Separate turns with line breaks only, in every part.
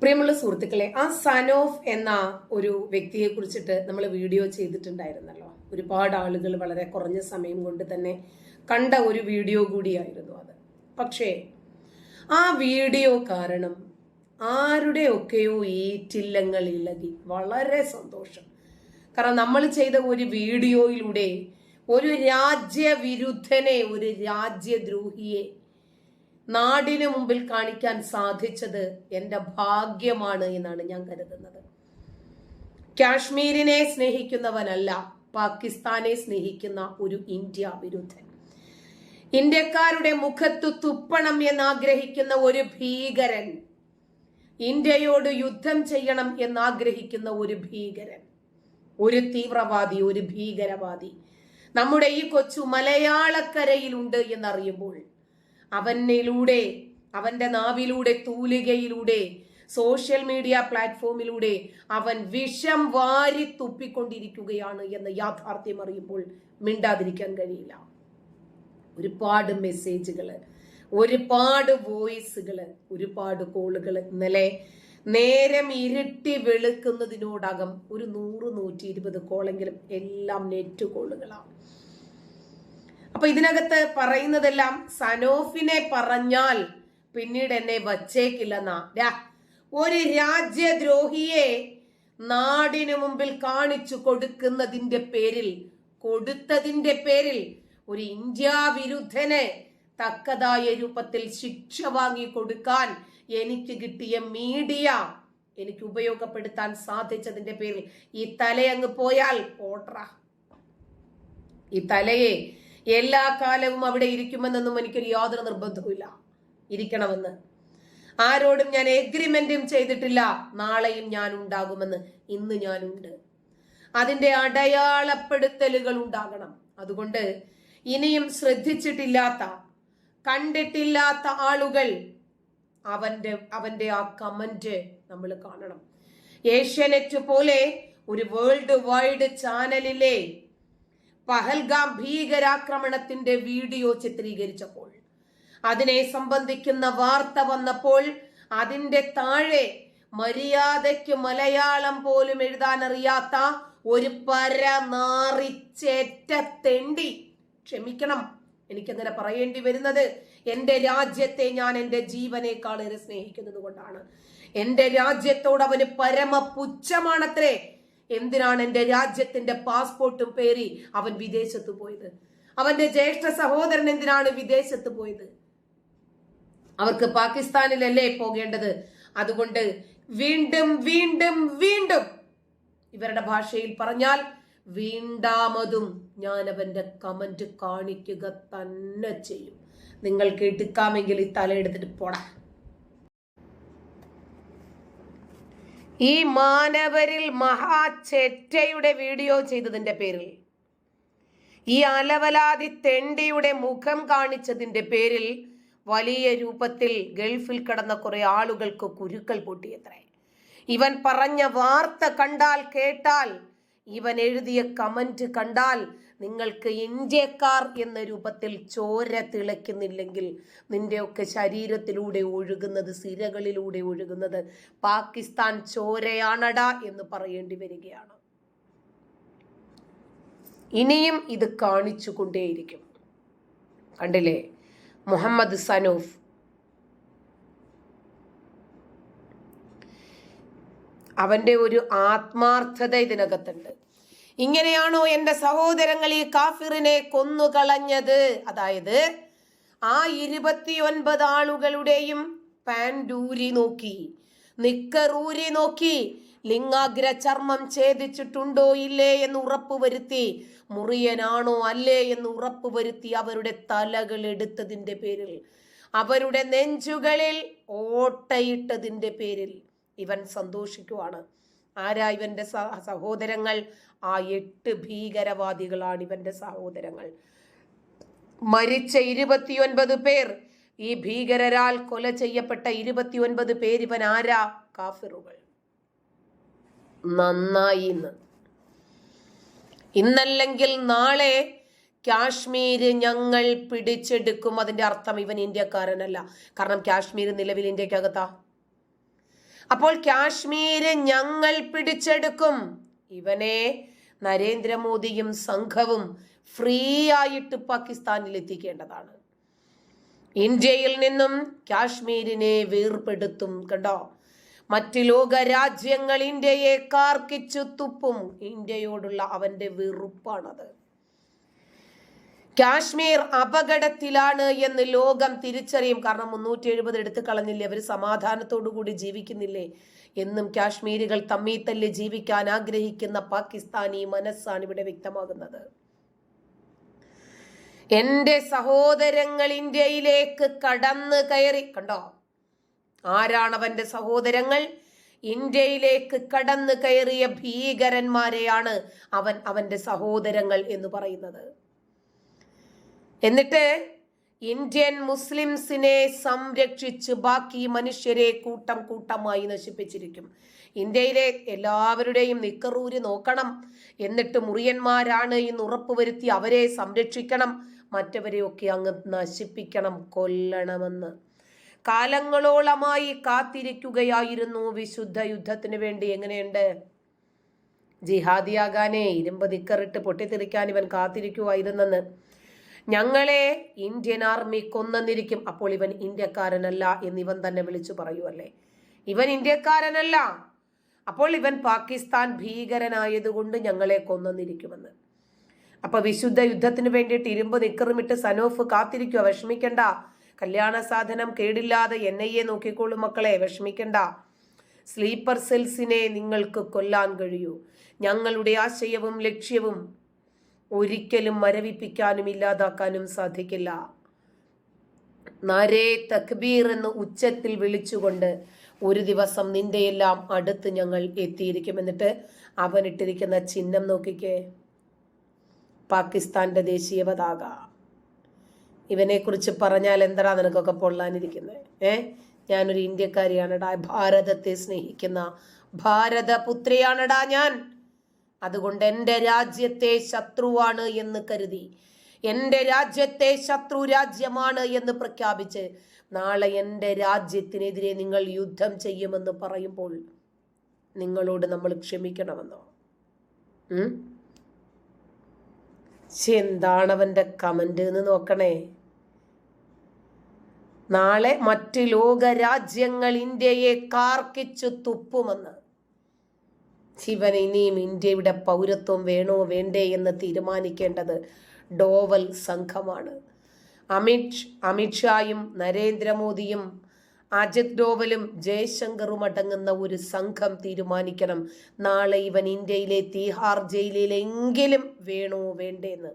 പ്രിയമുള്ള സുഹൃത്തുക്കളെ ആ സനോഫ് എന്ന ഒരു വ്യക്തിയെ കുറിച്ചിട്ട് നമ്മൾ വീഡിയോ ചെയ്തിട്ടുണ്ടായിരുന്നല്ലോ. ഒരുപാട് ആളുകൾ വളരെ കുറഞ്ഞ സമയം കൊണ്ട് തന്നെ കണ്ട ഒരു വീഡിയോ കൂടിയായിരുന്നു അത്. പക്ഷേ ആ വീഡിയോ കാരണം ആരുടെയൊക്കെയോ ഏറ്റില്ലങ്ങൾ ഇളകി വളരെ സന്തോഷം. കാരണം നമ്മൾ ചെയ്ത ഒരു വീഡിയോയിലൂടെ ഒരു രാജ്യവിരുദ്ധനെ ഒരു രാജ്യദ്രോഹിയെ നാടിനു മുമ്പിൽ കാണിക്കാൻ സാധിച്ചത് എന്റെ ഭാഗ്യമാണ് എന്നാണ് ഞാൻ കരുതുന്നത്. കാശ്മീരിനെ സ്നേഹിക്കുന്നവനല്ല പാകിസ്ഥാനെ സ്നേഹിക്കുന്ന ഒരു ഇന്ത്യ വിരുദ്ധൻ. ഇന്ത്യക്കാരുടെ മുഖത്ത് തുപ്പണം എന്നാഗ്രഹിക്കുന്ന ഒരു ഭീകരൻ ഇന്ത്യയോട് യുദ്ധം ചെയ്യണം എന്നാഗ്രഹിക്കുന്ന ഒരു ഭീകരൻ ഒരു തീവ്രവാദി ഒരു ഭീകരവാദി. നമ്മുടെ ഈ കൊച്ചു മലയാളക്കരയിലുണ്ട് എന്നറിയുമ്പോൾ അവനിലൂടെ അവന്റെ നാവിലൂടെ തൂലികയിലൂടെ സോഷ്യൽ മീഡിയ പ്ലാറ്റ്ഫോമിലൂടെ അവൻ വിഷം വാരി തുപ്പിക്കൊണ്ടിരിക്കുകയാണ് എന്ന യാഥാർത്ഥ്യം അറിയുമ്പോൾ മിണ്ടാതിരിക്കാൻ കഴിയില്ല. ഒരുപാട് മെസ്സേജുകൾ ഒരുപാട് വോയിസുകൾ ഒരുപാട് കോളുകൾ ഇന്നലെ നേരം ഇരുട്ടി വെളുക്കുന്നതിനോടകം ഒരു നൂറ് നൂറ്റി ഇരുപത് കോളെങ്കിലും എല്ലാം നെറ്റ് കോളുകളാണ്. അപ്പൊ ഇതിനകത്ത് പറയുന്നതെല്ലാം സനോഫിനെ പറഞ്ഞാൽ പിന്നീട് എന്നെ വച്ചേക്കില്ലെന്നാ. ഒരു രാജ്യദ്രോഹിയെ നാടിനു മുമ്പിൽ കാണിച്ചു കൊടുക്കുന്നതിന്റെ പേരിൽ കൊടുത്തതിന്റെ പേരിൽ ഒരു ഇന്ത്യ വിരുദ്ധനെ തക്കതായ രൂപത്തിൽ ശിക്ഷ വാങ്ങി കൊടുക്കാൻ എനിക്ക് കിട്ടിയ മീഡിയ എനിക്ക് ഉപയോഗപ്പെടുത്താൻ സാധിച്ചതിന്റെ പേരിൽ ഈ തലയങ്ങ് പോയാൽ ഓട്ര ഈ തലയെ എല്ലാ കാലവും അവിടെ ഇരിക്കുമെന്നൊന്നും എനിക്കൊരു യാതൊരു നിർബന്ധവുമില്ല. ഇരിക്കണമെന്ന്. ആരോടും ഞാൻ എഗ്രിമെന്റും ചെയ്തിട്ടില്ല. നാളെയും ഞാൻ ഉണ്ടാകുമെന്ന് ഇന്ന് ഞാനുണ്ട്. അതിന്റെ അടയാളപ്പെടുത്തലുകൾ ഉണ്ടാകണം. അതുകൊണ്ട് ഇനിയും ശ്രദ്ധിച്ചിട്ടില്ലാത്ത കണ്ടിട്ടില്ലാത്ത ആളുകൾ അവന്റെ അവന്റെ ആ കമന്റ് നമ്മൾ കാണണം. ഏഷ്യാനെറ്റ് പോലെ ഒരു വേൾഡ് വൈഡ് ചാനലിലെ പഹൽഗാം ഭീകരാക്രമണത്തിന്റെ വീഡിയോ ചിത്രീകരിച്ചപ്പോൾ അതിനെ സംബന്ധിക്കുന്ന വാർത്ത വന്നപ്പോൾ അതിന്റെ താഴെ മര്യാദയ്ക്ക് മലയാളം പോലും എഴുതാൻ അറിയാത്ത ഒരു പരനാറിച്ചേറ്റ തെണ്ടി. ക്ഷമിക്കണം എനിക്കങ്ങനെ പറയേണ്ടി വരുന്നത്. എന്റെ രാജ്യത്തെ ഞാൻ എന്റെ ജീവനേക്കാളേറെ സ്നേഹിക്കുന്നത് കൊണ്ടാണ് എന്റെ രാജ്യത്തോട് അവന് പരമ പുച്ഛമാണത്രേ എന്തിനാണ് എന്റെ രാജ്യത്തിന്റെ പാസ്പോർട്ടും പേറി അവൻ വിദേശത്ത് പോയത്? അവന്റെ ജ്യേഷ്ഠ സഹോദരൻ എന്തിനാണ് വിദേശത്ത് പോയത്? അവർക്ക് പാകിസ്ഥാനിലല്ലേ പോകേണ്ടത്? അതുകൊണ്ട് വീണ്ടും വീണ്ടും വീണ്ടും ഇവരുടെ ഭാഷയിൽ പറഞ്ഞാൽ വീണ്ടാമതും ഞാൻ അവന്റെ കമന്റ് കാണിക്കുക തന്നെ ചെയ്യും. നിങ്ങൾ കേട്ടിക്കാമെങ്കിൽ ഈ തലയെടുത്തിട്ട് പോടാ. ഈ മാനവരിൽ മഹാചെറ്റയുടെ വീഡിയോ ചെയ്തതിന്റെ പേരിൽ. ഈ അലവലാതി തെണ്ടിയുടെ മുഖം കാണിച്ചതിന്റെ പേരിൽ വലിയ രൂപത്തിൽ ഗൾഫിൽ കിടന്ന കുറേ ആളുകൾക്ക് കുരുക്കൾ പൊട്ടിയത്രേ. ഇവൻ പറഞ്ഞ വാർത്ത കണ്ടാൽ കേട്ടാൽ ഇവൻ എഴുതിയ കമന്റ് കണ്ടാൽ നിങ്ങൾക്ക് ഇന്ത്യക്കാർ എന്ന രൂപത്തിൽ ചോര തിളയ്ക്കുന്നില്ലെങ്കിൽ നിന്റെയൊക്കെ ശരീരത്തിലൂടെ ഒഴുകുന്നത് സിരകളിലൂടെ ഒഴുകുന്നത് പാകിസ്ഥാൻ ചോരയാണടാ എന്ന് പറയേണ്ടി വരികയാണ്. ഇനിയും ഇത് കാണിച്ചു കൊണ്ടേയിരിക്കും കണ്ടില്ലേ? മുഹമ്മദ് സനൂഫ്. അവന്റെ ഒരു ആത്മാർത്ഥത ഇതിനകത്തുണ്ട്. ഇങ്ങനെയാണോ എന്റെ സഹോദരങ്ങൾ ഈ കാഫിറിനെ കൊന്നുകളഞ്ഞത്? അതായത് ആ ഇരുപത്തിയൊൻപത് ആളുകളുടെയും പാൻഡൂരി നോക്കി നിക്കറൂരി നോക്കി ലിംഗാഗ്ര ചർമ്മം ഛേദിച്ചിട്ടുണ്ടോ ഇല്ലേ എന്ന് ഉറപ്പ് വരുത്തി മുറിയനാണോ അല്ലേ എന്ന് ഉറപ്പ് വരുത്തി അവരുടെ തലകൾ എടുത്തതിന്റെ പേരിൽ അവരുടെ നെഞ്ചുകളിൽ ഓട്ടയിട്ടതിന്റെ പേരിൽ ഇവൻ സന്തോഷിക്കുവാണ്. ആരാ ഇവന്റെ സഹോദരങ്ങൾ? ആ എട്ട് ഭീകരവാദികളാണ് ഇവന്റെ സഹോദരങ്ങൾ. മരിച്ച ഇരുപത്തിയൊൻപത് പേർ. ഈ ഭീകരരാൽ കൊല ചെയ്യപ്പെട്ട ഇരുപത്തിയൊൻപത് പേർ ഇവൻ ആരാ? കാഫിറുകൾ. നന്നായി ഇന്ന്. ഇന്നല്ലെങ്കിൽ നാളെ കാശ്മീർ ഞങ്ങൾ പിടിച്ചെടുക്കും. അതിന്റെ അർത്ഥം ഇവൻ ഇന്ത്യക്കാരനല്ല. കാരണം കാശ്മീർ നിലവിൽ ഇന്ത്യക്കകത്താ. അപ്പോൾ കാശ്മീര് ഞങ്ങൾ പിടിച്ചെടുക്കും. ഇവനെ നരേന്ദ്രമോദിയും സംഘവും ഫ്രീ ആയിട്ട് പാകിസ്ഥാനിൽ എത്തിക്കേണ്ടതാണ് ഇന്ത്യയിൽ നിന്നും കാശ്മീരിനെ വേർപെടുത്തും കണ്ടോ? മറ്റ് ലോക രാജ്യങ്ങൾ ഇന്ത്യയെ കാർക്കിച്ചു തുപ്പും ഇന്ത്യയോടുള്ള അവന്റെ വെറുപ്പാണത്. കാശ്മീർ അപകടത്തിലാണ് എന്ന് ലോകം തിരിച്ചറിയും. കാരണം മുന്നൂറ്റി എഴുപത് എടുത്തു കളഞ്ഞില്ലേ അവർ സമാധാനത്തോടു കൂടി ജീവിക്കുന്നില്ലേ? എന്നും കാശ്മീരികൾ തമ്മി തല്ലി ജീവിക്കാൻ ആഗ്രഹിക്കുന്ന പാകിസ്ഥാനി മനസ്സാണ് ഇവിടെ വ്യക്തമാകുന്നത്. എന്റെ സഹോദരങ്ങൾ ഇന്ത്യയിലേക്ക് കടന്നു കയറി. കണ്ടോ? ആരാണവന്റെ സഹോദരങ്ങൾ? ഇന്ത്യയിലേക്ക് കടന്നു കയറിയ ഭീകരന്മാരെയാണ് അവൻ അവന്റെ സഹോദരങ്ങൾ എന്ന് പറയുന്നത്. എന്നിട്ട് ഇന്ത്യൻ മുസ്ലിംസിനെ സംരക്ഷിച്ച് ബാക്കി മനുഷ്യരെ കൂട്ടം കൂട്ടമായി നശിപ്പിച്ചിരിക്കും. ഇന്ത്യയിലെ എല്ലാവരുടെയും നിക്കറൂരി നോക്കണം. എന്നിട്ട് മുറിയന്മാരാണ് എന്ന് ഉറപ്പുവരുത്തി അവരെ സംരക്ഷിക്കണം. മറ്റവരെയൊക്കെ അങ്ങ് നശിപ്പിക്കണം കൊല്ലണമെന്ന്. കാലങ്ങളോളമായി കാത്തിരിക്കുകയായിരുന്നു വിശുദ്ധ യുദ്ധത്തിന് വേണ്ടി. എങ്ങനെയുണ്ട്? ജിഹാദിയാകാനേ ഇരുമ്പ് നിക്കറിട്ട് പൊട്ടിത്തെറിക്കാൻ ഇവൻ കാത്തിരിക്കുമായിരുന്നെന്ന് ഞങ്ങളെ ഇന്ത്യൻ ആർമി കൊന്നെന്നിരിക്കും. അപ്പോൾ ഇവൻ ഇന്ത്യക്കാരനല്ല എന്ന് ഇവൻ തന്നെ വിളിച്ചു പറയുമല്ലേ ഇവൻ ഇന്ത്യക്കാരനല്ല. അപ്പോൾ ഇവൻ പാകിസ്ഥാൻ ഭീകരനായതുകൊണ്ട് ഞങ്ങളെ കൊന്നെന്നിരിക്കുമെന്ന്. അപ്പൊ വിശുദ്ധ യുദ്ധത്തിന് വേണ്ടിയിട്ട് ഇരുമ്പ് നിക്കറുമിട്ട് സനോഫ് കാത്തിരിക്കുക വിഷമിക്കണ്ട. കല്യാണ സാധനം കേടില്ലാതെ എൻ ഐ എ നോക്കിക്കോളൂ മക്കളെ. വിഷമിക്കണ്ട. സ്ലീപ്പർ സെൽസിനെ നിങ്ങൾക്ക് കൊല്ലാൻ കഴിയൂ. ഞങ്ങളുടെ ആശയവും ലക്ഷ്യവും ഒരിക്കലും മരവിപ്പിക്കാനും ഇല്ലാതാക്കാനും സാധിക്കില്ല. നരേ തക്ബീർ എന്ന് ഉച്ചത്തിൽ വിളിച്ചുകൊണ്ട് ഒരു ദിവസം നിന്റെ എല്ലാം അടുത്ത് ഞങ്ങൾ എത്തിയിരിക്കും. എന്നിട്ട് അവൻ ഇട്ടിരിക്കുന്ന ചിഹ്നം നോക്കിക്കേ. പാകിസ്ഥാന്റെ ദേശീയ പതാക. ഇവനെക്കുറിച്ച് പറഞ്ഞാൽ എന്താ നിനക്കൊക്കെ പൊള്ളാനിരിക്കുന്നത് ഏ? ഞാനൊരു ഇന്ത്യക്കാരിയാണടാ. ഭാരതത്തെ സ്നേഹിക്കുന്ന ഭാരതപുത്രിയാണടാ ഞാൻ. അതുകൊണ്ട് എന്റെ രാജ്യത്തെ ശത്രുവാണ് എന്ന് കരുതി. എന്റെ രാജ്യത്തെ ശത്രു രാജ്യമാണ് എന്ന് പ്രഖ്യാപിച്ച് നാളെ എന്റെ രാജ്യത്തിനെതിരെ നിങ്ങൾ യുദ്ധം ചെയ്യുമെന്ന് പറയുമ്പോൾ നിങ്ങളോട് നമ്മൾ ക്ഷമിക്കണമെന്നോ? എന്താണ് അവന്റെ കമന്റ് എന്ന് നോക്കണേ. നാളെ മറ്റ് ലോകരാജ്യങ്ങൾ ഇന്ത്യയെ കാർക്കിച്ചു തുപ്പുമെന്ന്. ശിവൻ ഇനിയും ഇന്ത്യയുടെ പൗരത്വം വേണോ വേണ്ടേ എന്ന് തീരുമാനിക്കേണ്ടത് ഡോവൽ സംഘമാണ്. അമിത് അമിത്ഷായും നരേന്ദ്രമോദിയും അജിത് ഡോവലും ജയശങ്കറും അടങ്ങുന്ന ഒരു സംഘം തീരുമാനിക്കണം. നാളെ ഇവൻ ഇന്ത്യയിലെ തീഹാർ ജയിലിലെങ്കിലും വേണോ വേണ്ടേന്ന്.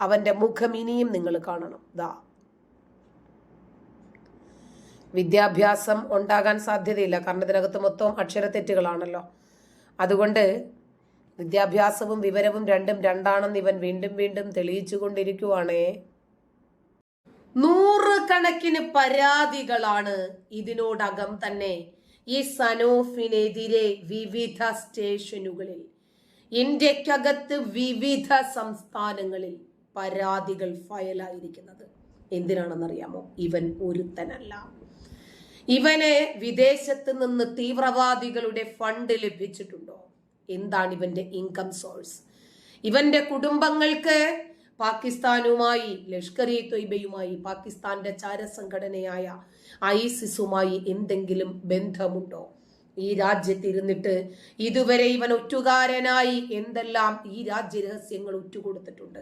അവന്റെ മുഖം ഇനിയും നിങ്ങൾ കാണണം. ദാ. വിദ്യാഭ്യാസം ഉണ്ടാകാൻ സാധ്യതയില്ല. കാരണം ഇതിനകത്ത് മൊത്തം അക്ഷരത്തെറ്റുകളാണല്ലോ അതുകൊണ്ട് വിദ്യാഭ്യാസവും വിവരവും രണ്ടും രണ്ടാണെന്ന് ഇവൻ വീണ്ടും വീണ്ടും തെളിയിച്ചു കൊണ്ടിരിക്കുവാണേ നൂറുകണക്കിന് പരാതികളാണ് ഇതിനോടകം തന്നെ ഈ സനോഫിനെതിരെ വിവിധ സ്റ്റേഷനുകളിൽ ഇന്ത്യക്കകത്ത് വിവിധ സംസ്ഥാനങ്ങളിൽ പരാതികൾ ഫയലായിരിക്കുന്നത്. എന്തിനാണെന്നറിയാമോ? ഇവൻ ഒരുത്തനല്ല. ഇവന് വിദേശത്ത് നിന്ന് തീവ്രവാദികളുടെ ഫണ്ട് ലഭിച്ചിട്ടുണ്ടോ? എന്താണ് ഇവന്റെ ഇൻകം സോഴ്സ് ഇവന്റെ കുടുംബങ്ങൾക്ക് പാകിസ്ഥാനുമായി ലഷ്കർ ഇ തൊയ്ബയുമായി പാകിസ്ഥാന്റെ ചാരസംഘടനയായ ഐസിസുമായി എന്തെങ്കിലും ബന്ധമുണ്ടോ? ഈ രാജ്യത്തിരുന്നിട്ട് ഇതുവരെ ഇവൻ ഒറ്റുകാരനായി എന്തെല്ലാം ഈ രാജ്യ രഹസ്യങ്ങൾ ഉറ്റുകൊടുത്തിട്ടുണ്ട്.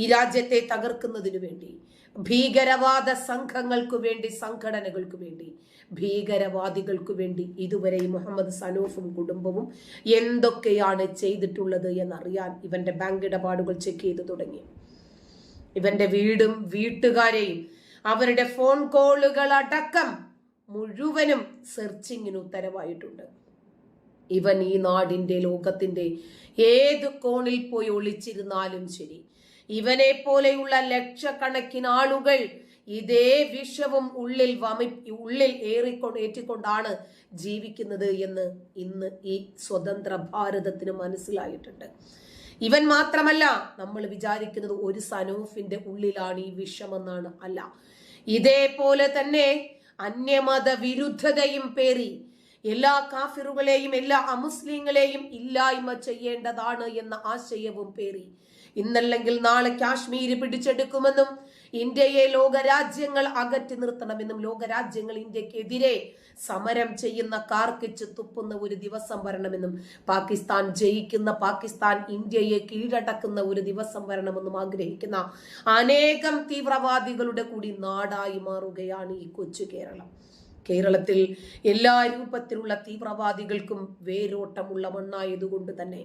ഈ രാജ്യത്തെ തകർക്കുന്നതിനു വേണ്ടി ഭീകരവാദ സംഘങ്ങൾക്കു വേണ്ടി സംഘടനകൾക്കു വേണ്ടി ഭീകരവാദികൾക്കു വേണ്ടി ഇതുവരെ മുഹമ്മദ് സനൂഫും കുടുംബവും എന്തൊക്കെയാണ് ചെയ്തിട്ടുള്ളത് എന്നറിയാൻ ഇവന്റെ ബാങ്ക് ഇടപാടുകൾ ചെക്ക് ചെയ്തു തുടങ്ങി. ഇവന്റെ വീടും വീട്ടുകാരെയും അവരുടെ ഫോൺ കോളുകൾ അടക്കം മുഴുവനും സെർച്ചിങ്ങിന് ഉത്തരവായിട്ടുണ്ട്. ഇവൻ ഈ നാടിന്റെ ലോകത്തിന്റെ ഏത് കോണിൽ പോയി ഒളിച്ചിരുന്നാലും ശരി. ഇവനെ പോലെയുള്ള ലക്ഷക്കണക്കിന് ആളുകൾ ഇതേ വിഷവും ഉള്ളിൽ വമി ഉള്ളിൽ ഏറിക്കൊണ്ട് ഏറ്റിക്കൊണ്ടാണ് ജീവിക്കുന്നത് എന്ന് ഇന്ന് ഈ സ്വതന്ത്ര ഭാരതത്തിന് മനസ്സിലായിട്ടുണ്ട്. ഇവൻ മാത്രമല്ല നമ്മൾ വിചാരിക്കുന്നത് ഒരു സനൂഫിന്റെ ഉള്ളിലാണ് ഈ വിഷമെന്നാണ്. അല്ല ഇതേപോലെ തന്നെ അന്യമത വിരുദ്ധതയും പേറി എല്ലാ കാഫിറുകളെയും എല്ലാ അമുസ്ലിങ്ങളെയും ഇല്ലായ്മ ചെയ്യേണ്ടതാണ് എന്ന ആശയവും പേറി. ഇന്നല്ലെങ്കിൽ നാളെ കാശ്മീര് പിടിച്ചെടുക്കുമെന്നും ഇന്ത്യയെ ലോകരാജ്യങ്ങൾ അകറ്റി നിർത്തണമെന്നും ലോകരാജ്യങ്ങൾ ഇന്ത്യക്കെതിരെ സമരം ചെയ്യുന്ന കാർക്കിച്ച് തുപ്പുന്ന ഒരു ദിവസം വരണമെന്നും പാകിസ്ഥാൻ ജയിക്കുന്ന പാകിസ്ഥാൻ ഇന്ത്യയെ കീഴടക്കുന്ന ഒരു ദിവസം വരണമെന്നും ആഗ്രഹിക്കുന്ന അനേകം തീവ്രവാദികളുടെ കൂടി നാടായി മാറുകയാണ് ഈ കൊച്ചു കേരളം. കേരളത്തിൽ എല്ലാ രൂപത്തിലുള്ള തീവ്രവാദികൾക്കും വേരോട്ടമുള്ള മണ്ണായതുകൊണ്ട് തന്നെ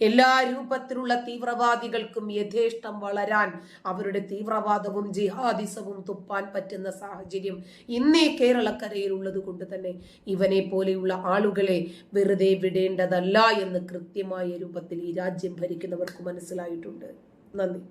എല്ലാ രൂപത്തിലുള്ള തീവ്രവാദികൾക്കും യഥേഷ്ടം വളരാൻ അവരുടെ തീവ്രവാദവും ജിഹാദിസവും തുപ്പാൻ പറ്റുന്ന സാഹചര്യം ഇന്നേ കേരളക്കരയിലുള്ളത് കൊണ്ട് തന്നെ ഇവനെ പോലെയുള്ള ആളുകളെ വെറുതെ വിടേണ്ടതല്ല എന്ന് കൃത്യമായ രൂപത്തിൽ ഈ രാജ്യം ഭരിക്കുന്നവർക്ക് മനസ്സിലായിട്ടുണ്ട്. നന്ദി.